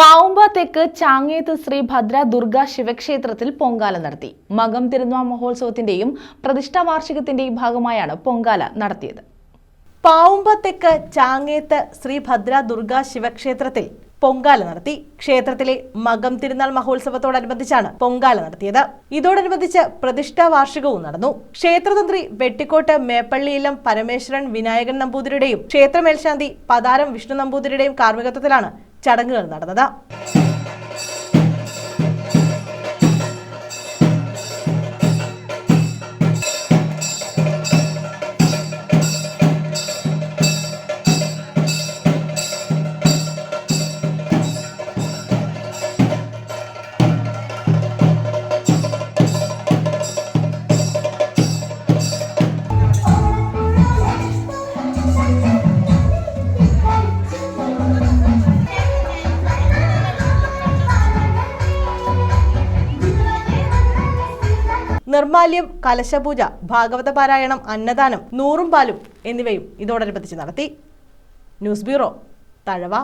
പാവുമ്പ തെക്ക് ചാങ്ങേത്ത് ശ്രീ ഭദ്ര ദുർഗ ശിവക്ഷേത്രത്തിൽ പൊങ്കാല നടത്തി. മകം തിരുന്നാ മഹോത്സവത്തിന്റെയും പ്രതിഷ്ഠാ വാർഷികത്തിന്റെയും ഭാഗമായാണ് പൊങ്കാല നടത്തിയത്. പാവുമ്പ തെക്ക് ചാങ്ങേത്ത് ശ്രീ ഭദ്ര ദുർഗ ശിവക്ഷേത്രത്തിൽ പൊങ്കാല നടത്തി. ക്ഷേത്രത്തിലെ മകം തിരുനാൾ മഹോത്സവത്തോടനുബന്ധിച്ചാണ് പൊങ്കാല നടത്തിയത്. ഇതോടനുബന്ധിച്ച് പ്രതിഷ്ഠാ വാർഷികവും നടന്നു. ക്ഷേത്രതന്ത്രി വെട്ടിക്കോട്ട് മേപ്പള്ളിയിലം പരമേശ്വരൻ വിനായകൻ നമ്പൂതിരിയുടെയും ക്ഷേത്ര മേൽശാന്തി പതാരം വിഷ്ണു നമ്പൂതിരിയുടെയും കാർമ്മികത്വത്തിലാണ് ചടങ്ങുകൾ നടന്നത്. നിർമാല്യം കലശപൂജ ഭാഗവത പാരായണം അന്നദാനം നൂറും പാലും എന്നിവയും ഇതോടനുബന്ധിച്ച് നടത്തി. News bureau Thazhava.